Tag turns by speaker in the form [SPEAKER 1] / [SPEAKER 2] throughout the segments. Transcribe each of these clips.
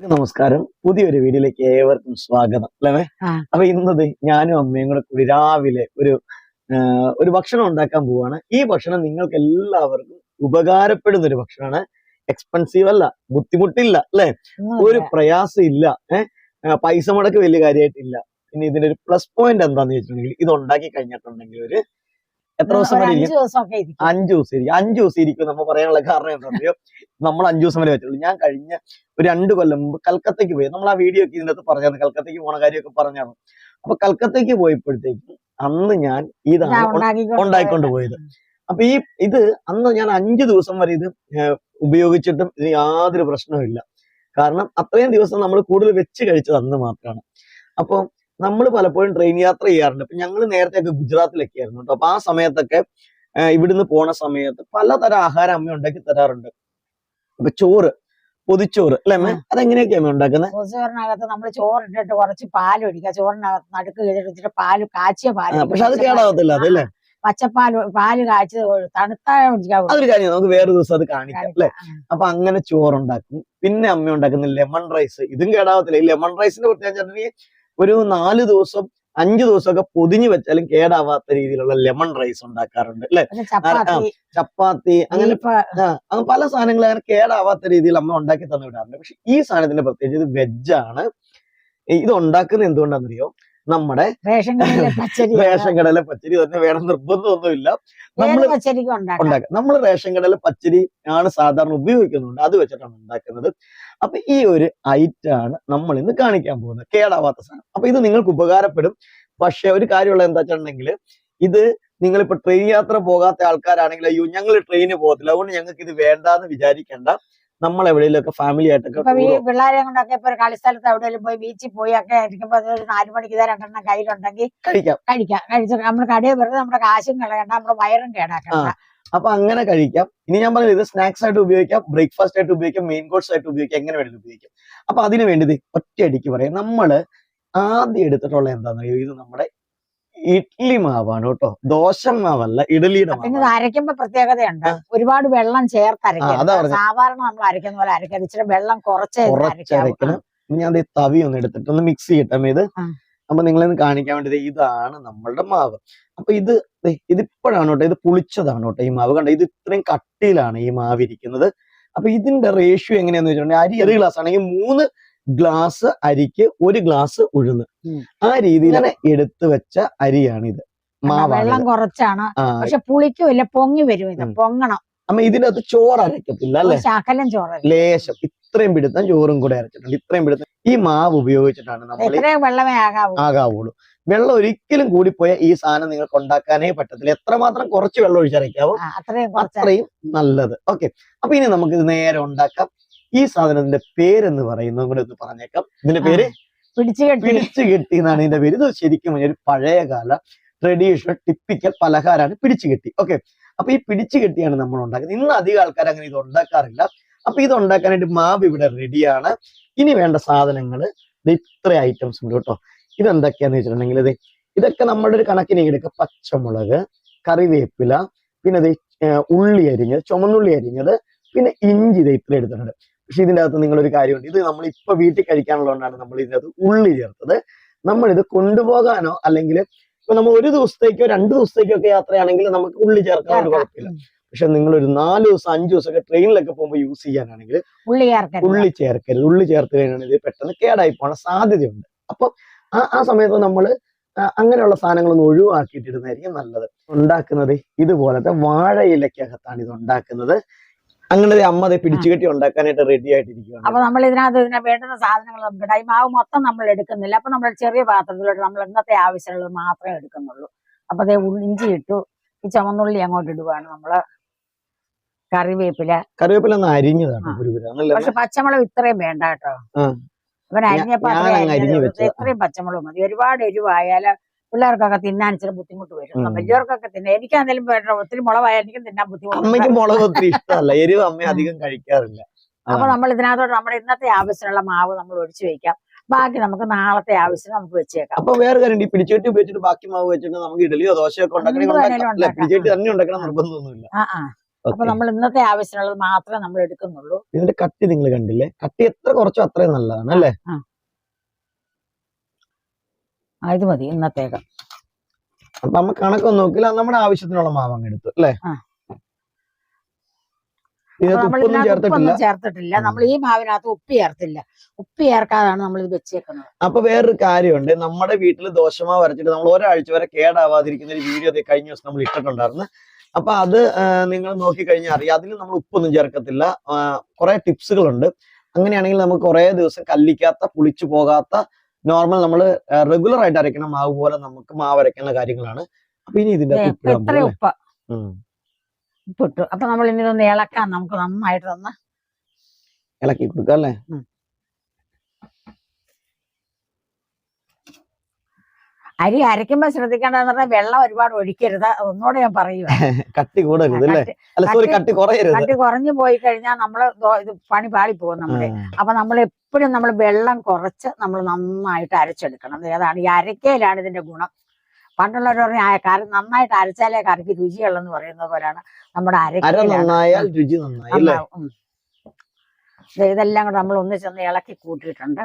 [SPEAKER 1] നമസ്കാരം. പുതിയൊരു വീഡിയോയിലേക്ക് ഏവർക്കും സ്വാഗതം അല്ലേ. അപ്പൊ ഇന്നത് ഞാനും അമ്മയും കൂടെ കൂടി രാവിലെ ഒരു ഒരു ഭക്ഷണം ഉണ്ടാക്കാൻ പോവാണ്. ഈ ഭക്ഷണം നിങ്ങൾക്ക് എല്ലാവർക്കും ഉപകാരപ്പെടുന്ന ഒരു ഭക്ഷണമാണ്. എക്സ്പെൻസീവ് അല്ല ബുദ്ധിമുട്ടില്ല അല്ലെ? ഒരു പ്രയാസം ഇല്ല ഏഹ് പൈസ മുടക്ക് വലിയ കാര്യമായിട്ടില്ല. പിന്നെ ഇതിന്റെ ഒരു പ്ലസ് പോയിന്റ് എന്താന്ന് വെച്ചിട്ടുണ്ടെങ്കിൽ ഇത് ഉണ്ടാക്കി കഴിഞ്ഞിട്ടുണ്ടെങ്കിൽ ഒരു എത്ര ദിവസം വരെ ഇരിക്കും?
[SPEAKER 2] അഞ്ചു
[SPEAKER 1] ദിവസം ഇരിക്കും. അഞ്ചു ദിവസം ഇരിക്കും നമ്മൾ പറയാനുള്ള കാരണം എന്താണെന്നറിയോ നമ്മൾ അഞ്ചു ദിവസം വരെ വെച്ചുള്ളൂ ഞാൻ കഴിഞ്ഞ ഒരു രണ്ട് കൊല്ലം മുമ്പ് കൽക്കത്തയ്ക്ക് പോയി. നമ്മൾ ആ വീഡിയോ ഒക്കെ ഇതിനകത്ത് പറഞ്ഞാണ് കൽക്കത്തയ്ക്ക് പോണ കാര്യമൊക്കെ പറഞ്ഞാണ്. അപ്പൊ കൽക്കത്തയ്ക്ക് പോയപ്പോഴത്തേക്കും അന്ന് ഞാൻ ഇതാണ് ഉണ്ടായിക്കൊണ്ട് പോയത്. അപ്പൊ ഈ ഇത് അന്ന് ഞാൻ അഞ്ചു ദിവസം വരെ ഇത് ഉപയോഗിച്ചിട്ടും ഇതിന് യാതൊരു പ്രശ്നവുമില്ല കാരണം അത്രയും ദിവസം നമ്മൾ കൂടുതൽ വെച്ച് കഴിച്ചത് അന്ന് മാത്രമാണ്. അപ്പോൾ നമ്മൾ പലപ്പോഴും ട്രെയിൻ യാത്ര ചെയ്യാറുണ്ട്. അപ്പൊ ഞങ്ങൾ നേരത്തെ ഒക്കെ ഗുജറാത്തിലൊക്കെ ആയിരുന്നു കേട്ടോ. അപ്പൊ ആ സമയത്തൊക്കെ ഇവിടുന്ന് പോണ സമയത്ത് പലതരം ആഹാരം അമ്മ ഉണ്ടാക്കി തരാറുണ്ട്. അപ്പൊ ചോറ് പൊതിച്ചോറ് അല്ലെ അമ്മ? അതെങ്ങനെയൊക്കെ അമ്മ ഉണ്ടാക്കുന്നത്
[SPEAKER 2] പൊതിച്ചോറിനകത്ത് നമ്മൾ ചോറിട്ടിട്ട് കുറച്ച് പാൽ ഒഴിക്കുക. ചോറിനകത്ത് നടുക്ക് ചെയ്തിട്ട് പാൽ കാച്ചിയ പാൽ
[SPEAKER 1] പക്ഷെ അത് കേടാകത്തില്ല അതല്ലേ?
[SPEAKER 2] പച്ചപ്പാൽ പാൽ കാച്ചത് തണുത്ത
[SPEAKER 1] അതൊരു കാര്യം നമുക്ക് വേറെ ദിവസം അത് കാണിക്കാം അല്ലെ? അപ്പൊ അങ്ങനെ ചോറുണ്ടാക്കും. പിന്നെ അമ്മ ഉണ്ടാക്കുന്ന ലെമൺ റൈസ്. ഇതും കേടാവത്തില്ല. ഈ ലെമൺ റൈസിന്റെ പ്രത്യേകിച്ച് ഒരു നാല് ദിവസം അഞ്ചു ദിവസമൊക്കെ പൊതിഞ്ഞു വെച്ചാലും കേടാവാത്ത രീതിയിലുള്ള ലെമൺ റൈസ് ഉണ്ടാക്കാറുണ്ട് അല്ലെ?
[SPEAKER 2] ചപ്പാത്തി.
[SPEAKER 1] അങ്ങനെ പല സാധനങ്ങൾ അങ്ങനെ കേടാവാത്ത രീതിയിൽ അമ്മ ഉണ്ടാക്കി തന്നു വിടാറുണ്ട് പക്ഷെ ഈ സാധനത്തിന്റെ പ്രത്യേകിച്ച് ഇത് വെജാണ് ഇത് ഉണ്ടാക്കുന്നത് എന്തുകൊണ്ടാണെന്നറിയോ? നമ്മുടെ
[SPEAKER 2] റേഷൻ കടയിലെ പച്ചരി
[SPEAKER 1] തന്നെ വേണം നിർബന്ധമൊന്നുമില്ല.
[SPEAKER 2] നമ്മൾ
[SPEAKER 1] ഉണ്ടാക്കുക നമ്മൾ റേഷൻ കടയിലെ പച്ചരി ആണ് സാധാരണ ഉപയോഗിക്കുന്നുണ്ട്. അത് വെച്ചിട്ടാണ് ഉണ്ടാക്കുന്നത്. അപ്പൊ ഈ ഒരു ഐറ്റം ആണ് നമ്മൾ ഇന്ന് കാണിക്കാൻ പോകുന്നത്. കേടാവാത്ത സാധനം. അപ്പൊ ഇത് നിങ്ങൾക്ക് ഉപകാരപ്പെടും. പക്ഷെ ഒരു കാര്യമുള്ള എന്താ വെച്ചിട്ടുണ്ടെങ്കിൽ ഇത് നിങ്ങളിപ്പോ ട്രെയിൻ യാത്ര പോകാത്ത ആൾക്കാരാണെങ്കിൽ അയ്യോ ഞങ്ങൾ ട്രെയിന് പോകത്തില്ല. അതുകൊണ്ട് ഞങ്ങൾക്ക് ഇത് വേണ്ടാന്ന് വിചാരിക്കേണ്ട. നമ്മൾ എവിടെയെങ്കിലുമൊക്കെ ഫാമിലി ആയിട്ടൊക്കെ
[SPEAKER 2] ഈ പിള്ളേരെ കൊണ്ടൊക്കെ ഇപ്പൊ ഒരു കളിസ്ഥലത്ത് എവിടെയെങ്കിലും പോയി ബീച്ചിൽ പോയി ഒക്കെ ഇരിക്കുമ്പോ നാല് ഒരു നാലു മണിക്ക് ഇതാ രണ്ടെണ്ണം കയ്യിലുണ്ടെങ്കിൽ
[SPEAKER 1] കഴിക്കാം.
[SPEAKER 2] കഴിക്കാം. കഴിച്ച് നമ്മൾ കടയിൽ വെറുതെ നമ്മുടെ കാശും കളയണ്ട നമ്മുടെ വയറും കേടാക്കണ്ട.
[SPEAKER 1] അപ്പൊ അങ്ങനെ കഴിക്കാം. ഇനി ഞാൻ പറഞ്ഞത് ഇത് സ്നാക്സ് ആയിട്ട് ഉപയോഗിക്കാം ബ്രേക്ക്ഫാസ്റ്റ് ആയിട്ട് ഉപയോഗിക്കാം മെയിൻ കോഴ്സ് ആയിട്ട് ഉപയോഗിക്കാം എങ്ങനെ വേണമെങ്കിലും ഉപയോഗിക്കാം. അപ്പൊ അതിന് വേണ്ടി ഒറ്റയടിക്ക് പറയാം. നമ്മൾ ആദ്യം എടുത്തിട്ടുള്ള എന്താണെന്ന് ഇത് നമ്മുടെ ഇഡ്ലി മാവാണ് കേട്ടോ. ദോശ മാവല്ല ഇഡലിയുടെ
[SPEAKER 2] ഇത് അരയ്ക്കുമ്പോ പ്രത്യേകതയുണ്ട്. ഒരുപാട് വെള്ളം ചേർത്ത്
[SPEAKER 1] അതാ
[SPEAKER 2] സാധാരണ നമ്മൾ അരയ്ക്കുന്ന പോലെ അരയ്ക്കരുത്. ഇച്ചിരി വെള്ളം കുറച്ചേ അരയ്ക്കണം.
[SPEAKER 1] കുറച്ചരക്കണം ഞാൻ തവി ഒന്ന് എടുത്തിട്ട് ഒന്ന് മിക്സ് ചെയ്യട്ടെ ഇത്. അപ്പൊ നിങ്ങളെ കാണിക്കാൻ വേണ്ടി ഇതാണ് നമ്മളുടെ മാവ്. അപ്പൊ ഇത് ഇതിപ്പോഴാണ് കേട്ടോ ഇത് പുളിച്ചതാണ് കേട്ടോ ഈ മാവ്. കണ്ടോ ഇത് ഇത്രയും കട്ടിയിലാണ് ഈ മാവ് ഇരിക്കുന്നത്. അപ്പൊ ഇതിന്റെ റേഷ്യോ എങ്ങനെയാന്ന് വെച്ചിട്ടുണ്ടെങ്കിൽ അരി ഒരു ഗ്ലാസ് ആണെങ്കിൽ മൂന്ന് ഗ്ലാസ് അരിക്ക് ഒരു ഗ്ലാസ് ഉഴുന്ന്. ആ രീതിയിൽ തന്നെ എടുത്തു വെച്ച അരിയാണ് ഇത് മാവാണ്
[SPEAKER 2] വെള്ളം. കുറച്ചാണ്. പക്ഷെ പുളിക്കുമില്ല പൊങ്ങി വരും ഇത്. പൊങ്ങണം.
[SPEAKER 1] അമ്മ ഇതിനകത്ത് ചോറ് അരക്കത്തില്ല അല്ലെ?
[SPEAKER 2] ശകലം ചോറ്
[SPEAKER 1] ലേശം. ഇത്രയും പിടുത്തം ചോറും കൂടെ അരച്ചിട്ടുണ്ട്. ഇത്രയും പിടുത്തം. ഈ മാവ് ഉപയോഗിച്ചിട്ടാണ് നമ്മൾ
[SPEAKER 2] വെള്ളമേ ആകാവൂ.
[SPEAKER 1] ആകാവുള്ളൂ. വെള്ളം ഒരിക്കലും കൂടിപ്പോയ ഈ സാധനം നിങ്ങൾക്ക് ഉണ്ടാക്കാനേ പറ്റത്തില്ല. എത്രമാത്രം കുറച്ച് വെള്ളം ഒഴിച്ചരയ്ക്കാവോ?
[SPEAKER 2] അത്രയും
[SPEAKER 1] നല്ലത്. ഓക്കെ. അപ്പൊ ഇനി നമുക്ക് ഇത് നേരെ ഉണ്ടാക്കാം. ഈ സാധനത്തിന്റെ പേരെന്ന് പറയുന്നത് കൂടെ ഒന്ന് പറഞ്ഞേക്കാം. ഇതിന്റെ പേര്
[SPEAKER 2] പിടിച്ചു കെട്ടി.
[SPEAKER 1] എന്നാണ് ഇതിന്റെ പേര്. ഇത് ശരിക്കും ഒരു പഴയകാല ട്രഡീഷണൽ ടിപ്പിക്കൽ പലഹാരമാണ് പിടിച്ചു കെട്ടി. ഓക്കെ. അപ്പൊ ഈ പിടിച്ചു കെട്ടിയാണ് നമ്മൾ ഉണ്ടാക്കുന്നത്. ഇന്ന് അധികം ആൾക്കാർ അങ്ങനെ ഇത് ഉണ്ടാക്കാറില്ല. അപ്പൊ ഇത് ഉണ്ടാക്കാനായിട്ട് മാവ് ഇവിടെ റെഡിയാണ് ഇനി വേണ്ട സാധനങ്ങൾ ഇത്ര ഐറ്റംസ് ഉണ്ട് കേട്ടോ. ഇതെന്തൊക്കെയാന്ന് വെച്ചിട്ടുണ്ടെങ്കിൽ ഇത് ഇതൊക്കെ നമ്മുടെ ഒരു കണക്കിന് എടുക്കുക. പച്ചമുളക് കറിവേപ്പില പിന്നെ ഇത് ഉള്ളി അരിഞ്ഞത് ചുമന്നുള്ളി അരിഞ്ഞത് പിന്നെ ഇഞ്ചി ഇത് ഇത്ര എടുത്തിട്ടുണ്ട്. പക്ഷെ ഇതിന്റെ അകത്ത് നിങ്ങളൊരു കാര്യമുണ്ട്. ഇത് നമ്മൾ ഇപ്പൊ വീട്ടിൽ കഴിക്കാനുള്ളതുകൊണ്ടാണ് നമ്മൾ ഇതിനകത്ത് ഉള്ളി ചേർത്തത്. നമ്മൾ ഇത് കൊണ്ടുപോകാനോ അല്ലെങ്കിൽ ഇപ്പൊ നമ്മൾ ഒരു ദിവസത്തേക്കോ രണ്ട് ദിവസത്തേക്കോ ഒക്കെ യാത്രയാണെങ്കിൽ നമുക്ക് ഉള്ളി ചേർക്കാൻ ഒരു കുഴപ്പമില്ല. പക്ഷെ നിങ്ങൾ ഒരു നാല് ദിവസം അഞ്ചു ദിവസമൊക്കെ ട്രെയിനിലൊക്കെ പോകുമ്പോൾ യൂസ് ചെയ്യാനാണെങ്കിൽ
[SPEAKER 2] ഉള്ളി ചേർക്കരുത്.
[SPEAKER 1] ഉള്ളി ചേർക്കരുത്. ഉള്ളി ചേർത്ത് കഴിഞ്ഞാൽ ഇത് പെട്ടെന്ന് കേടായി പോകാൻ സാധ്യതയുണ്ട്. അപ്പൊ ആ ആ സമയത്ത് നമ്മൾ അങ്ങനെയുള്ള സാധനങ്ങളൊന്നും ഒഴിവാക്കിയിട്ടിരുന്നതായിരിക്കും നല്ലത്. ഉണ്ടാക്കുന്നത് ഇതുപോലത്തെ വാഴയിലക്കകത്താണ് ഇത് ഉണ്ടാക്കുന്നത്. അങ്ങനെ ദേ അമ്മ ദേ പിടിച്ചുകെട്ടി ഉണ്ടാക്കാനായിട്ട് റെഡി ആയിട്ടിരിക്കുകയാണ്
[SPEAKER 2] അപ്പൊ നമ്മൾ ഇതിനകത്ത് ഇതിനെ വേണ്ടുന്ന സാധനങ്ങൾ നമുക്ക് ഇടാം. ഈ മാവ് മൊത്തം നമ്മൾ എടുക്കുന്നില്ല. അപ്പൊ നമ്മൾ ചെറിയ പാത്രത്തിലോട്ട് നമ്മൾ ഇന്നത്തെ ആവശ്യമുള്ളത് മാത്രമേ എടുക്കുന്നുള്ളൂ. അപ്പൊ അതേ ഇഞ്ചി ഇട്ടു. ഈ ചുമന്നുള്ളി അങ്ങോട്ട് ഇടുവാണ് നമ്മൾ. കറിവേപ്പില.
[SPEAKER 1] കറിവേപ്പില ഒന്ന് അരിഞ്ഞതാണ്
[SPEAKER 2] പക്ഷെ പച്ചമുളക് ഇത്രയും വേണ്ട കേട്ടോ.
[SPEAKER 1] അവൻ
[SPEAKER 2] അരിഞ്ഞപ്പോ. ഇത്രയും പച്ചമുളക് മതി. ഒരുപാട് എരിവായാൽ പിള്ളേർക്കൊക്കെ തിന്നാൻ ഇച്ചിരി ബുദ്ധിമുട്ട് വരും. വലിയവർക്കൊക്കെ തിന്നാൻ എനിക്കാണെങ്കിലും ഒത്തിരി മുളവായിരിക്കും എനിക്കും തിന്നാൻ ബുദ്ധിമുട്ട്
[SPEAKER 1] മുളക് ഒത്തിരി ഇഷ്ടമല്ല. എരിവ് അമ്മ അധികം കഴിക്കാറില്ല.
[SPEAKER 2] അപ്പൊ നമ്മൾ ഇതിനകത്തോട്ട് നമ്മുടെ ഇന്നത്തെ ആവശ്യമുള്ള മാവ് നമ്മൾ ഒഴിച്ചു വെക്കാം. ബാക്കി നമുക്ക് നാളത്തെ ആവശ്യം നമുക്ക് വെച്ചേക്കാം.
[SPEAKER 1] അപ്പൊ വേറെ കാര്യം ഈ പിടിച്ചെട്ടി ഉപയോഗിച്ചിട്ട് ബാക്കി മാവ് വെച്ചിട്ട് നമുക്ക് ഇഡലിയോ ദോശയോ ഒക്കെ. പിടിച്ചെട്ടി തന്നെ ഉണ്ടാക്കണം നിർബന്ധമൊന്നുമില്ല.
[SPEAKER 2] അപ്പൊ നമ്മൾ ഇന്നത്തെ ആവശ്യമുള്ളത് മാത്രമേ നമ്മൾ എടുക്കുന്നുള്ളൂ.
[SPEAKER 1] ഇതിന്റെ കട്ടി നിങ്ങൾ കണ്ടില്ലേ? കട്ടി എത്ര കുറച്ചോ അത്രയും നല്ലതാണ് അല്ലേ?
[SPEAKER 2] ഇത് മതി ഇന്നത്തേക്ക്.
[SPEAKER 1] അപ്പൊ നമ്മ കണക്കൊന്നും നോക്കില്ല. നമ്മുടെ ആവശ്യത്തിനുള്ള മാവ് അങ്ങ് എടുത്തു അല്ലേ?
[SPEAKER 2] നമ്മൾ
[SPEAKER 1] ഉപ്പൊന്നും ചേർത്തിട്ടില്ല.
[SPEAKER 2] നമ്മൾ ഈ മാവിനകത്ത് ഉപ്പ് ചേർത്തില്ല. ഉപ്പ് ചേർക്കാതാണ് നമ്മൾ ഇത് വെച്ചേക്കുന്നത്.
[SPEAKER 1] അപ്പൊ വേറൊരു കാര്യമുണ്ട്. നമ്മുടെ വീട്ടിൽ ദോശമാവ് വരച്ചിട്ട് നമ്മൾ ഒരാഴ്ച വരെ കേടാവാതിരിക്കുന്ന ഒരു വീഡിയോ കഴിഞ്ഞ ദിവസം നമ്മൾ ഇട്ടിട്ടുണ്ടായിരുന്നു. അപ്പൊ അത് നിങ്ങൾ നോക്കിക്കഴിഞ്ഞാൽ അറിയാം. അതിൽ നമ്മൾ ഉപ്പൊന്നും ചേർക്കത്തില്ല. കുറെ ടിപ്സുകളുണ്ട്. അങ്ങനെയാണെങ്കിൽ നമുക്ക് കുറെ ദിവസം കല്ലിക്കാത്ത പുളിച്ചു പോകാത്ത നോർമൽ നമ്മൾ റെഗുലർ ആയിട്ട് അരയ്ക്കുന്ന മാവ് പോലെ നമുക്ക് മാവ് അരയ്ക്കുന്ന കാര്യങ്ങളാണ്. അപ്പൊ ഇനി ഇതിന്റെ
[SPEAKER 2] എത്ര ഉപ്പ്. ഉപ്പിട്ടു അപ്പൊ നമ്മൾ ഇനി ഇതൊന്ന് ഇളക്കാൻ നമുക്ക് നന്നായിട്ട് തന്ന
[SPEAKER 1] ഇളക്കി കൊടുക്കാം അല്ലേ?
[SPEAKER 2] അരി അരയ്ക്കുമ്പോ ശ്രദ്ധിക്കേണ്ടതെന്ന് പറഞ്ഞാൽ വെള്ളം ഒരുപാട് ഒഴിക്കരുത്. ഒന്നുകൂടെ ഞാൻ പറയുക
[SPEAKER 1] കട്ടി
[SPEAKER 2] കട്ടി-
[SPEAKER 1] കട്ടി
[SPEAKER 2] കുറഞ്ഞു പോയി കഴിഞ്ഞാൽ നമ്മൾ ദോ- പണി പാളി പോകും നമ്മുടെ. അപ്പൊ നമ്മൾ എപ്പോഴും നമ്മൾ വെള്ളം കുറച്ച് നമ്മൾ നന്നായിട്ട് അരച്ചെടുക്കണം. ഏതാണ്? ഈ അരക്കയിലാണ് ഇതിന്റെ ഗുണം. പണ്ടുള്ളവർ പറഞ്ഞ "ആ, കറി നന്നായിട്ട് അരച്ചാലേ കറിക്ക് രുചിയുള്ളെന്ന് പറയുന്നത് പോലെയാണ് നമ്മുടെ
[SPEAKER 1] അര
[SPEAKER 2] അരക്കയിലാണ്
[SPEAKER 1] രുചി
[SPEAKER 2] നന്നാവും. ഇതെല്ലാം കൂടെ നമ്മൾ ഒന്ന് ചെന്ന് ഇളക്കി കൂട്ടിയിട്ടുണ്ട്.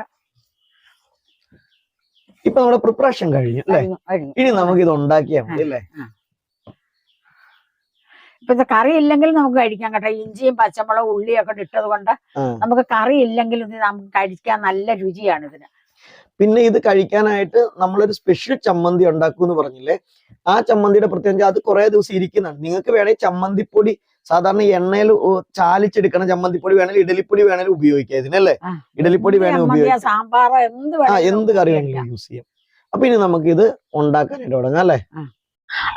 [SPEAKER 1] ഇപ്പൊ നമ്മുടെ പ്രിപ്പറേഷൻ കഴിഞ്ഞു അല്ലേ? ഇനി നമുക്ക് ഇത് ഉണ്ടാക്കിയാൽ മതി അല്ലേ?
[SPEAKER 2] ഇപ്പൊ ഇത് കറി ഇല്ലെങ്കിൽ നമുക്ക് കഴിക്കാം കേട്ടോ. ഇഞ്ചിയും പച്ചമുളകും ഉള്ളിയൊക്കെ ഇട്ടത് കൊണ്ട് നമുക്ക് കറി ഇല്ലെങ്കിൽ ഇത് നമുക്ക് കഴിക്കാൻ നല്ല രുചിയാണ് ഇതിന്.
[SPEAKER 1] പിന്നെ ഇത് കഴിക്കാനായിട്ട് നമ്മളൊരു സ്പെഷ്യൽ ചമ്മന്തി ഉണ്ടാക്കും എന്ന് പറഞ്ഞില്ലേ? ആ ചമ്മന്തിയുടെ പ്രത്യേകത അത് കുറെ ദിവസം ഇരിക്കുന്നതാണ് നിങ്ങൾക്ക് വേണമെങ്കിൽ ചമ്മന്തിപ്പൊടി സാധാരണ എണ്ണയിൽ ചാലിച്ചെടുക്കണ ചമ്മന്തിപ്പൊടി വേണമെങ്കിൽ ഇഡലിപ്പൊടി വേണമെങ്കിൽ ഉപയോഗിക്കാം ഇതിനല്ലേ ഇഡലിപ്പൊടി വേണമെങ്കിൽ ഉപയോഗിക്കാം. ആ എന്ത് കറി. വേണമെങ്കിലും യൂസ് ചെയ്യാം. അപ്പൊ ഇനി നമുക്ക് ഇത് ഉണ്ടാക്കാനായിട്ട് തുടങ്ങാം അല്ലേ?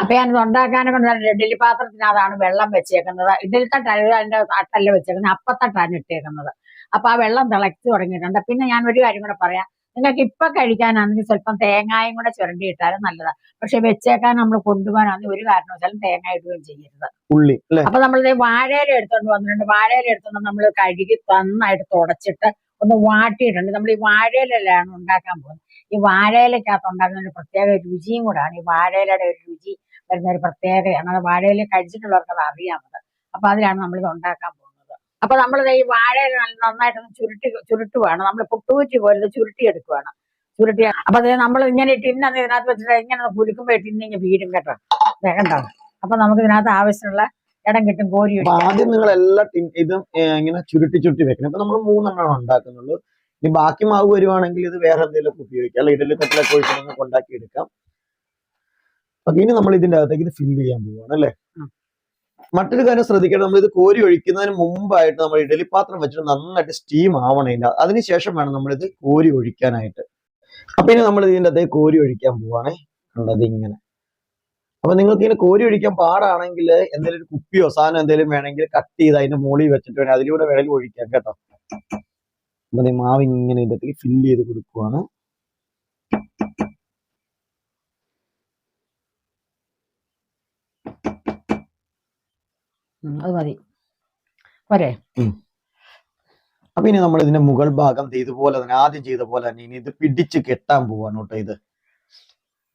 [SPEAKER 2] അപ്പൊ ഞാനിത് ഉണ്ടാക്കാനൊക്കെ ഇഡലി പാത്രത്തിനകത്താണ് വെള്ളം വെച്ചേക്കുന്നത്. ഇഡലി തട്ടാണ് അതിന്റെ തട്ടല്ല വെച്ചേക്കുന്നത്. അപ്പത്തട്ടാണ് ഇട്ടേക്കുന്നത്. അപ്പൊ ആ വെള്ളം തിളച്ചു തുടങ്ങിയിട്ടുണ്ട്. പിന്നെ ഞാൻ ഒരു കാര്യം കൂടെ പറയാം. നിങ്ങൾക്ക് ഇപ്പൊ കഴിക്കാനാണെങ്കിൽ സ്വല്പം തേങ്ങായും കൂടെ ചുരണ്ടി ഇട്ടാലും നല്ലതാണ് പക്ഷെ വെച്ചേക്കാൻ നമ്മൾ കൊണ്ടുപോകാനാണെങ്കിൽ ഒരു കാരണവശാലും തേങ്ങ ഇടുകയും ചെയ്യരുത്.
[SPEAKER 1] ഉള്ളി
[SPEAKER 2] അപ്പൊ നമ്മൾ വാഴയില എടുത്തോണ്ട് വന്നിട്ടുണ്ട്. വാഴയില എടുത്തോണ്ട് നമ്മൾ കഴുകി നന്നായിട്ട് തുടച്ചിട്ട് ഒന്ന് വാട്ടിയിട്ടുണ്ട് നമ്മൾ ഈ വാഴയിലാണ് ഉണ്ടാക്കാൻ പോകുന്നത്. ഈ വാഴയിലക്കകത്ത് ഉണ്ടാക്കുന്ന ഒരു പ്രത്യേക രുചിയും കൂടാണ്. ഈ വാഴയിലയുടെ ഒരു രുചി വരുന്ന ഒരു പ്രത്യേകതയാണ്. അത് വാഴയില കഴിച്ചിട്ടുള്ളവർക്ക് അത്. അറിയാമത് അപ്പൊ അതിലാണ് നമ്മൾ ഇത് ഉണ്ടാക്കാൻ പോകുന്നത്. അപ്പൊ നമ്മൾ ഈ വാഴയില നല്ല നന്നായിട്ടൊന്ന് ചുരുട്ടി ചുരുട്ടുവാണ് നമ്മൾ പുട്ടുകുറ്റി പോലെ ചുരുട്ടി എടുക്കുവാണ് ചുരുട്ടി അപ്പൊ അത് നമ്മൾ ഇങ്ങനെ ടിന്നത് ഇതിനകത്ത് വെച്ചിട്ട് ഇങ്ങനെ കുലുക്കുമ്പോ ടിന്നിങ്ങ് വീടും കേട്ടോ. വേണ്ട അപ്പൊ നമുക്ക് ഇതിനകത്ത് ആവശ്യമുള്ള ഇടം കിട്ടും കോരി
[SPEAKER 1] അപ്പൊ. ആദ്യം നിങ്ങൾ എല്ലാ ടിൻ ഇതും ഇങ്ങനെ ചുരുട്ടി ചുരുട്ടി വെക്കണം. ഇപ്പൊ നമ്മൾ മൂന്നെണ്ണമാണ് ഉണ്ടാക്കുന്നുള്ളൂ. ഇനി ബാക്കി മാവ് വരുവാണെങ്കിൽ ഇത് വേറെ എന്തെങ്കിലും ഉപയോഗിക്കാം. അല്ല ഇഡലി തട്ടിലൊക്കെ ഒഴിച്ച് ഉണ്ടാക്കി എടുക്കാം. ഓക്കെ ഇനി നമ്മൾ ഇതിന്റെ അകത്തേക്ക് ഇത് ഫില്ല് ചെയ്യാൻ പോവാണ് അല്ലേ. മറ്റൊരു കാര്യം ശ്രദ്ധിക്കണം നമ്മൾ ഇത് കോരി ഒഴിക്കുന്നതിന് മുമ്പായിട്ട് നമ്മൾ ഇഡലി പാത്രം വെച്ചിട്ട് നന്നായിട്ട് സ്റ്റീം ആവണം ഇതിന്റെ അകത്ത്. അതിനുശേഷം വേണം നമ്മളിത് കോരി ഒഴിക്കാനായിട്ട്. അപ്പൊ ഇനി നമ്മൾ ഇതിന്റെ അതേ കോരി ഒഴിക്കാൻ പോവാണേ. കണ്ടത് ഇങ്ങനെ അപ്പൊ നിങ്ങൾക്ക് ഇങ്ങനെ കോരി ഒഴിക്കാൻ പാടാണെങ്കിൽ എന്തെങ്കിലും ഒരു കുപ്പിയോ സാധനം എന്തെങ്കിലും വേണമെങ്കിൽ കട്ട് ചെയ്ത് അതിന്റെ മുകളിൽ വെച്ചിട്ട് വേണേൽ അതിലൂടെ വേണമെങ്കിൽ ഒഴിക്കാം കേട്ടോ. അപ്പൊ മാവ് ഇങ്ങനെ ഇതിലേക്ക് ഫില്ല് ചെയ്ത് കൊടുക്കുവാണ്.
[SPEAKER 2] അത് മതി. പോരെ
[SPEAKER 1] അപ്പൊ ഇനി നമ്മൾ ഇതിന്റെ മുകൾ ഭാഗം ഇതുപോലെ തന്നെ ആദ്യം ചെയ്ത പോലെ തന്നെ ഇനി ഇത് പിടിച്ച് കെട്ടാൻ പോവാണ് കേട്ടോ ഇത്.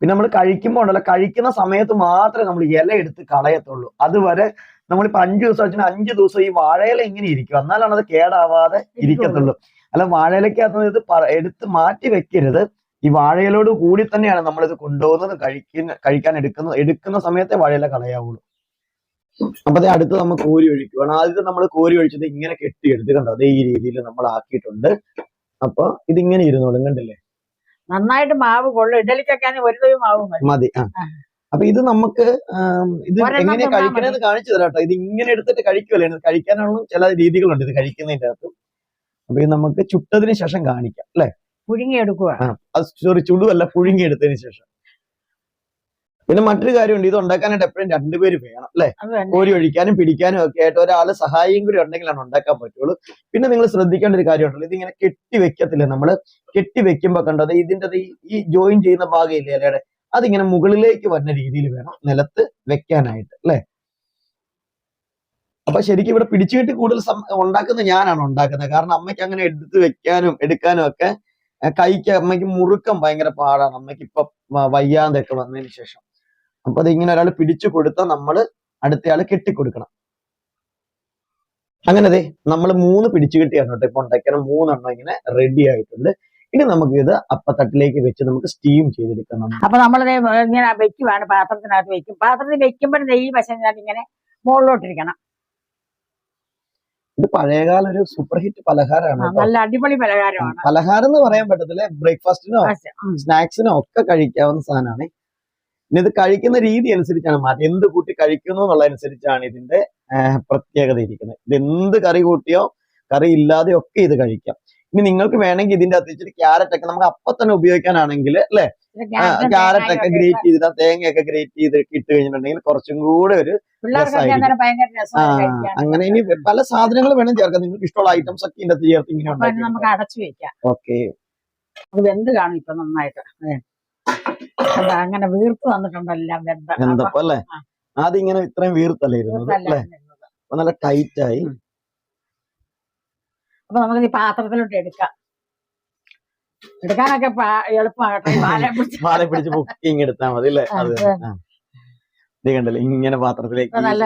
[SPEAKER 1] പിന്നെ നമ്മൾ കഴിക്കുമ്പോൾ ഉണ്ടല്ലോ കഴിക്കുന്ന സമയത്ത് മാത്രമേ നമ്മൾ ഇല എടുത്ത് കളയത്തുള്ളൂ. അതുവരെ നമ്മളിപ്പോ അഞ്ചു ദിവസം വെച്ചാൽ അഞ്ചു ദിവസം ഈ വാഴയില ഇങ്ങനെ ഇരിക്കും. എന്നാലാണ് അത് കേടാവാതെ ഇരിക്കത്തുള്ളൂ. അല്ല വാഴയിലക്കകത്ത് ഇത് എടുത്ത് മാറ്റി വെക്കരുത്. ഈ വാഴയിലോട് കൂടി തന്നെയാണ് നമ്മൾ ഇത് കൊണ്ടുപോകുന്നത് കഴിക്കുന്ന കഴിക്കാൻ എടുക്കുന്ന എടുക്കുന്ന സമയത്തെ വാഴയില കളയാവുള്ളൂ. അപ്പൊ ദേ അടുത്ത് നമ്മൾ കോരി ഒഴിക്കുകയാണ് ആദ്യത്തെ നമ്മൾ കോരി ഒഴിച്ചത് ഇങ്ങനെ കെട്ടിയെടുത്ത് കണ്ടോ? അതേ ഈ രീതിയിൽ നമ്മൾ ആക്കിയിട്ടുണ്ട്. അപ്പൊ ഇതിങ്ങനെ ഇരുന്നോളും കണ്ടില്ലേ?
[SPEAKER 2] നന്നായിട്ട് മാവ് കൊള്ളും. ഇഡലിക്കൊക്കെ ഒരു മാവ് മതി.
[SPEAKER 1] ആ. അപ്പൊ ഇത് നമുക്ക് ഇത്
[SPEAKER 2] എങ്ങനെ
[SPEAKER 1] കഴിക്കണമെന്ന് കാണിച്ചു തരാം കേട്ടോ. ഇത് ഇങ്ങനെ എടുത്തിട്ട് കഴിക്കുമല്ലേ കഴിക്കാനുള്ള ചില രീതികളുണ്ട്. ഇത് കഴിക്കുന്നതിന്റെ അകത്ത് അപ്പൊ ഇത് നമുക്ക് ചുട്ടതിന് ശേഷം കാണിക്കാം അല്ലെ?
[SPEAKER 2] പുഴുങ്ങി എടുക്കുക
[SPEAKER 1] ആ. അത് സോറി ചുടുവല്ല പുഴുങ്ങി എടുത്തതിന് ശേഷം. പിന്നെ മറ്റൊരു കാര്യമുണ്ട് ഇത് ഉണ്ടാക്കാനായിട്ട് എപ്പോഴും രണ്ടുപേര് വേണം അല്ലെ? കോരി ഒഴിക്കാനും പിടിക്കാനും ഒക്കെ ആയിട്ട് ഒരാൾ സഹായം കൂടി ഉണ്ടെങ്കിലാണ് ഉണ്ടാക്കാൻ പറ്റുള്ളൂ. പിന്നെ നിങ്ങൾ ശ്രദ്ധിക്കേണ്ട ഒരു കാര്യമുണ്ടല്ലോ ഇതിങ്ങനെ കെട്ടി വെക്കത്തില്ല നമ്മൾ? കെട്ടി വെക്കുമ്പോ കണ്ടത് ഇതിന്റെ ഈ- ജോയിൻ ചെയ്യുന്ന ഭാഗമില്ലേ അല്ലേടെ അതിങ്ങനെ മുകളിലേക്ക് വരുന്ന രീതിയിൽ വേണം നിലത്ത് വെക്കാനായിട്ട് അല്ലെ? അപ്പൊ ശരിക്കും ഇവിടെ പിടിച്ചു കെട്ടി കൂടുതൽ ഉണ്ടാക്കുന്ന ഉണ്ടാക്കുന്നത് ഞാനാണ് ഉണ്ടാക്കുന്നത്. കാരണം അമ്മയ്ക്ക് അങ്ങനെ എടുത്ത് വെക്കാനും എടുക്കാനും ഒക്കെ കൈക്ക് അമ്മയ്ക്ക് മുറുക്കം ഭയങ്കര പാടാണ്. അമ്മയ്ക്ക് ഇപ്പൊ വയ്യാതെ വയ്യാതൊക്കെ വന്നതിന് ശേഷം. അപ്പൊ അത് ഇങ്ങനെ ഒരാൾ പിടിച്ചു കൊടുത്താൽ നമ്മൾ അടുത്തയാൾ കെട്ടിക്കൊടുക്കണം. അങ്ങനെ അതെ നമ്മൾ മൂന്ന് പിടിച്ചു കിട്ടിയാണ് കേട്ടോ ഇപ്പൊ ഉണ്ടാക്കണം മൂന്നെണ്ണം ഇങ്ങനെ റെഡി ആയിട്ടുണ്ട്. ഇനി നമുക്ക് ഇത് അപ്പത്തട്ടിലേക്ക് വെച്ച് നമുക്ക് സ്റ്റീം ചെയ്തെടുക്കാം
[SPEAKER 2] അപ്പൊ നമ്മൾ ഇങ്ങനെ വെക്കുവാണ് പാത്രത്തിനകത്ത് വെക്കും. പാത്രത്തിൽ വെക്കുമ്പോഴേ ഈ വശം ഇങ്ങനെ മുകളിലോട്ടിരിക്കണം.
[SPEAKER 1] ഇത് പഴയകാല ഒരു സൂപ്പർ ഹിറ്റ് പലഹാരമാണ്
[SPEAKER 2] നല്ല അടിപൊളി പലഹാരമാണ്.
[SPEAKER 1] പലഹാരം എന്ന് പറയാൻ പറ്റത്തില്ല. ബ്രേക്ക്ഫാസ്റ്റിനോ. സ്നാക്സിനോ ഒക്കെ കഴിക്കാവുന്ന സാധനമാണ്. ഇനി ഇത് കഴിക്കുന്ന രീതി അനുസരിച്ചാണ് മാറ്റം. എന്ത് കൂട്ടി കഴിക്കുന്നു എന്നുള്ളതനുസരിച്ചാണ് ഇതിന്റെ പ്രത്യേകത ഇരിക്കുന്നത്. ഇത് എന്ത് കറി കൂട്ടിയോ കറി ഇല്ലാതെയോ ഒക്കെ ഇത് കഴിക്കാം. ഇനി നിങ്ങൾക്ക് വേണമെങ്കിൽ ഇതിന്റെ അകത്ത് ഇച്ചിരി ക്യാരറ്റ് ഒക്കെ നമുക്ക് അപ്പൊ തന്നെ ഉപയോഗിക്കാനാണെങ്കിൽ അല്ലെ?
[SPEAKER 2] ക്യാരറ്റും
[SPEAKER 1] ഒക്കെ ഗ്രേറ്റ് ചെയ്തിട്ട് തേങ്ങയൊക്കെ ഗ്രേറ്റ് ചെയ്ത് ഇട്ട് കഴിഞ്ഞിട്ടുണ്ടെങ്കിൽ കുറച്ചും കൂടെ ഒരു അങ്ങനെ ഇനി പല സാധനങ്ങൾ വേണം ചേർക്കാം നിങ്ങൾക്ക് ഇഷ്ടമുള്ള ഐറ്റംസ് ഒക്കെ ഇതിന്റെ അകത്ത് ചേർത്ത് ഇങ്ങനെ ഓക്കെ
[SPEAKER 2] വെന്ത് കാണും ഇപ്പൊ നന്നായിട്ട്. അങ്ങനെ വീർത്ത് വന്നിട്ടുണ്ടല്ലോ
[SPEAKER 1] അല്ലേ ആദ്യം ഇങ്ങനെ ഇത്രയും
[SPEAKER 2] വീർത്തല്ലായിരുന്നു
[SPEAKER 1] അല്ലേ? അപ്പൊ നല്ല ടൈറ്റ് ആയി
[SPEAKER 2] അപ്പൊ നമുക്ക് ഈ പാത്രത്തിലോട്ട് എടുക്കാം. എടുക്കാനൊക്കെ എളുപ്പമാകട്ടെ പാലം പിടിച്ച്.
[SPEAKER 1] ബുക്കിംഗ് എടുത്താൽ മതി അല്ലേ? അത്. ഇത് കണ്ടല്ലേ? ഇങ്ങനെ പാത്രത്തിലേക്ക്
[SPEAKER 2] നല്ല.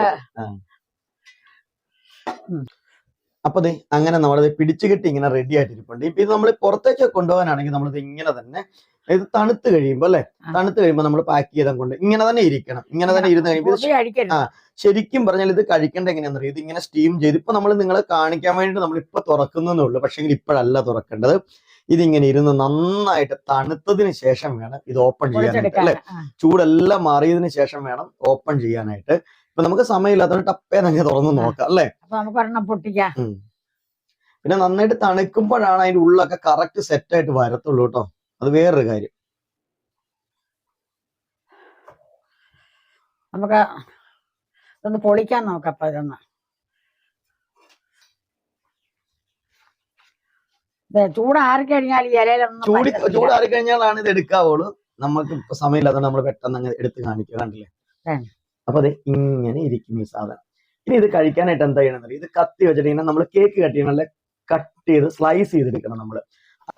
[SPEAKER 1] അപ്പൊ ദേ അങ്ങനെ നമ്മളത് പിടിച്ചു കെട്ടി ഇങ്ങനെ റെഡി ആയിട്ടിരിപ്പുണ്ട്. ഇപ്പൊ ഇത് നമ്മൾ പുറത്തേക്ക് കൊണ്ടുപോകാനാണെങ്കിൽ നമ്മളിത് ഇങ്ങനെ തന്നെ ഇത് തണുത്ത് കഴിയുമ്പോ അല്ലെ. തണുത്ത് കഴിയുമ്പോ നമ്മൾ പാക്ക് ചെയ്താൽ കൊണ്ട് ഇങ്ങനെ തന്നെ ഇരിക്കണം. ഇങ്ങനെ തന്നെ ഇരുന്ന് കഴിയുമ്പോൾ ആ. ശരിക്കും പറഞ്ഞാൽ ഇത് കഴിക്കേണ്ട എങ്ങനെയാണെന്ന് അറിയാം? ഇത് ഇങ്ങനെ സ്റ്റീം ചെയ്ത് ഇപ്പൊ നമ്മൾ നിങ്ങളെ കാണിക്കാൻ വേണ്ടി നമ്മൾ ഇപ്പൊ തുറക്കുന്നേ ഉള്ളൂ. പക്ഷെ ഇപ്പോഴല്ല തുറക്കേണ്ടത്. ഇതിങ്ങനെ ഇരുന്ന് നന്നായിട്ട് തണുത്തതിന് ശേഷം വേണം ഇത് ഓപ്പൺ ചെയ്യാനായിട്ട് അല്ലെ? ചൂടെല്ലാം മാറിയതിന് ശേഷം വേണം ഓപ്പൺ ചെയ്യാനായിട്ട്. ഇപ്പൊ നമുക്ക് സമയമില്ലാത്തതുകൊണ്ട് ടപ്പേ തന്നെ തുറന്ന് നോക്കാം അല്ലെ? പിന്നെ നന്നായിട്ട് തണുക്കുമ്പോഴാണ് അതിന്റെ ഉള്ളൊക്കെ കറക്റ്റ് സെറ്റ് ആയിട്ട് വരത്തുള്ളൂ കേട്ടോ. അത് വേറൊരു കാര്യം.
[SPEAKER 2] നമുക്ക് ഇതൊന്ന് പൊളിക്കാൻ നോക്കാം അപ്പൊ ഇതൊന്ന്. ചൂടാറി കഴിഞ്ഞാൽ ഈ ഇലയിലൊന്നും
[SPEAKER 1] ചൂടി. ചൂടാറി കഴിഞ്ഞാലാണ് ഇത് എടുക്കാവുള്ളൂ. നമുക്ക് സമയമില്ല അതുകൊണ്ട് നമ്മൾ പെട്ടെന്ന് അങ്ങ് എടുത്ത് കാണിക്കുക കണ്ടില്ലേ. അപ്പൊ അത് ഇങ്ങനെ ഇരിക്കും ഈ സാധനം. ഇനി ഇത് കഴിക്കാനായിട്ട് എന്താ ചെയ്യണമെന്നറിയാം ഇത് കത്തി വെച്ചിട്ട് ഇങ്ങനെ നമ്മൾ കേക്ക് കട്ട് ചെയ്യണമല്ലേ കട്ട് ചെയ്ത് സ്ലൈസ് ചെയ്തെടുക്കണം നമ്മൾ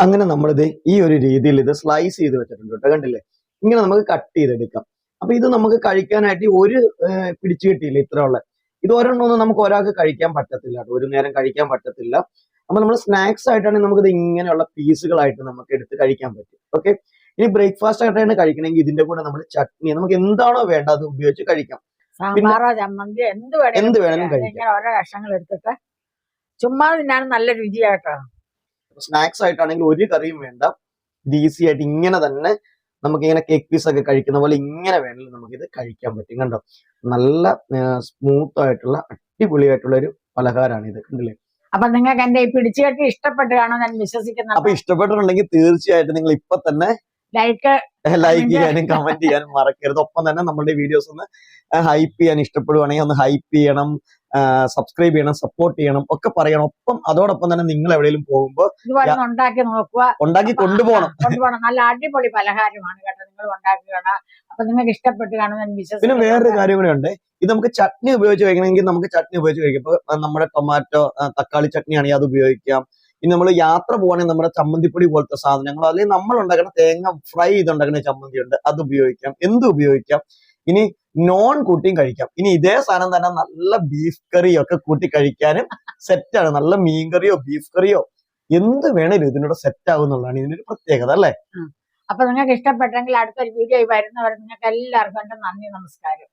[SPEAKER 1] അങ്ങനെ നമ്മളിത് ഈ ഒരു രീതിയിൽ ഇത് സ്ലൈസ് ചെയ്ത് വെച്ചിട്ടുണ്ട് കേട്ടോ കണ്ടില്ലേ? ഇങ്ങനെ നമുക്ക് കട്ട് ചെയ്തെടുക്കാം. അപ്പൊ ഇത് നമുക്ക് കഴിക്കാനായിട്ട് ഒരു പിടിച്ചു കിട്ടിയില്ല ഇത്ര ഉള്ള? ഇത് ഒരെണ്ണമൊന്നും നമുക്ക് ഒരാൾക്ക് കഴിക്കാൻ പറ്റത്തില്ല കേട്ടോ ഒരു നേരം കഴിക്കാൻ പറ്റത്തില്ല. അപ്പൊ നമ്മൾ സ്നാക്സ് ആയിട്ടാണെങ്കിൽ നമുക്കിത് ഇത് ഇങ്ങനെയുള്ള പീസുകളായിട്ട് നമുക്ക് എടുത്ത് കഴിക്കാൻ പറ്റും. ഓക്കെ? ഇനി ബ്രേക്ക്ഫാസ്റ്റ് ആയിട്ടാണ് കഴിക്കണമെങ്കിൽ ഇതിന്റെ കൂടെ നമ്മൾ ചട്നി നമുക്ക് എന്താണോ വേണ്ടത് അത് ഉപയോഗിച്ച് കഴിക്കാം.
[SPEAKER 2] സാമ്പാറോ എന്ത് വേണേലും
[SPEAKER 1] വേണേലും
[SPEAKER 2] കഴിക്കാം. ഓരോ കഷ്ണങ്ങൾ എടുത്തിട്ട് ചുമ്മാ തിന്നാനും നല്ല രുചിയാട്ടോ.
[SPEAKER 1] സ്നാക്സ് ആയിട്ടാണെങ്കിൽ ഒരു കറിയും വേണ്ട. ഇത് ഈസി ആയിട്ട് ഇങ്ങനെ തന്നെ നമുക്ക് ഇങ്ങനെ കേക്ക് പീസ് ഒക്കെ കഴിക്കുന്ന പോലെ ഇങ്ങനെ വേണമെങ്കിൽ നമുക്ക് ഇത് കഴിക്കാൻ പറ്റും കണ്ടോ? നല്ല സ്മൂത്ത് ആയിട്ടുള്ള അടിപൊളിയായിട്ടുള്ള ഒരു പലഹാരമാണ് ഇത് കണ്ടില്ലേ?
[SPEAKER 2] അപ്പൊ നിങ്ങൾക്ക് എന്റെ ഈ പിടിച്ചുകെട്ടി ഇഷ്ടപ്പെട്ടു കാണുമെന്ന് ഞാൻ വിശ്വസിക്കുന്നു
[SPEAKER 1] അപ്പൊ ഇഷ്ടപ്പെട്ടിട്ടുണ്ടെങ്കിൽ തീർച്ചയായിട്ടും നിങ്ങൾ ഇപ്പൊ തന്നെ
[SPEAKER 2] ലൈക്ക്
[SPEAKER 1] ലൈക്ക് ചെയ്യാനും കമന്റ് ചെയ്യാനും മറക്കരുത്. ഒപ്പം തന്നെ നമ്മുടെ വീഡിയോസ് ഒന്ന് ഹൈപ്പ് ചെയ്യാൻ ഇഷ്ടപ്പെടുവാണെങ്കിൽ ഒന്ന് ഹൈപ്പ് ചെയ്യണം. സബ്സ്ക്രൈബ് ചെയ്യണം സപ്പോർട്ട് ചെയ്യണം ഒക്കെ പറയണം. ഒപ്പം അതോടൊപ്പം തന്നെ നിങ്ങൾ എവിടെയെങ്കിലും പോകുമ്പോൾ
[SPEAKER 2] ഉണ്ടാക്കി നോക്കുക.
[SPEAKER 1] ഉണ്ടാക്കി കൊണ്ടുപോകണം.
[SPEAKER 2] കൊണ്ടുപോകണം. നല്ല അടിപൊളി പലഹാരമാണ് കേട്ടോ നിങ്ങൾ ഉണ്ടാക്കുകയാണ് അപ്പൊ നിങ്ങൾക്ക് ഇഷ്ടപ്പെട്ട് കാണുന്ന
[SPEAKER 1] പിന്നെ വേറൊരു കാര്യം കൂടെ ഉണ്ട്. ഇത് നമുക്ക് ചട്നി ഉപയോഗിച്ച് കഴിക്കണമെങ്കിൽ നമുക്ക് ചട്നി ഉപയോഗിച്ച് കഴിക്കാം. ഇപ്പൊ നമ്മുടെ ടൊമാറ്റോ തക്കാളി ചട്നി ആണെങ്കിൽ അത് ഉപയോഗിക്കാം. ഇനി നമ്മൾ യാത്ര പോകുകയാണെങ്കിൽ നമ്മുടെ ചമ്മന്തിപ്പൊടി പോലത്തെ സാധനങ്ങൾ അല്ലെങ്കിൽ നമ്മൾ ഉണ്ടാക്കുന്ന തേങ്ങ ഫ്രൈ ചെയ്തുണ്ടാക്കുന്ന ചമ്മന്തി ഉണ്ട്. അത് ഉപയോഗിക്കാം. എന്ത് ഉപയോഗിക്കാം? ഇനി നോൺ കൂട്ടിയും കഴിക്കാം. ഇനി ഇതേ സാധനം തന്നെ നല്ല ബീഫ് കറിയോ ഒക്കെ കൂട്ടി കഴിക്കാനും സെറ്റാണ് നല്ല മീൻ കറിയോ ബീഫ് കറിയോ എന്ത് വേണേലും ഇതിനോട് സെറ്റ് ആവുന്നുള്ളതാണ് ഇതിന്റെ ഒരു പ്രത്യേകത അല്ലേ?
[SPEAKER 2] അപ്പൊ നിങ്ങൾക്ക് ഇഷ്ടപ്പെട്ടെങ്കിൽ അടുത്തൊരു വീഡിയോ വരുന്നവരെ നിങ്ങൾക്ക് എല്ലാവർക്കും നന്ദി നമസ്കാരം.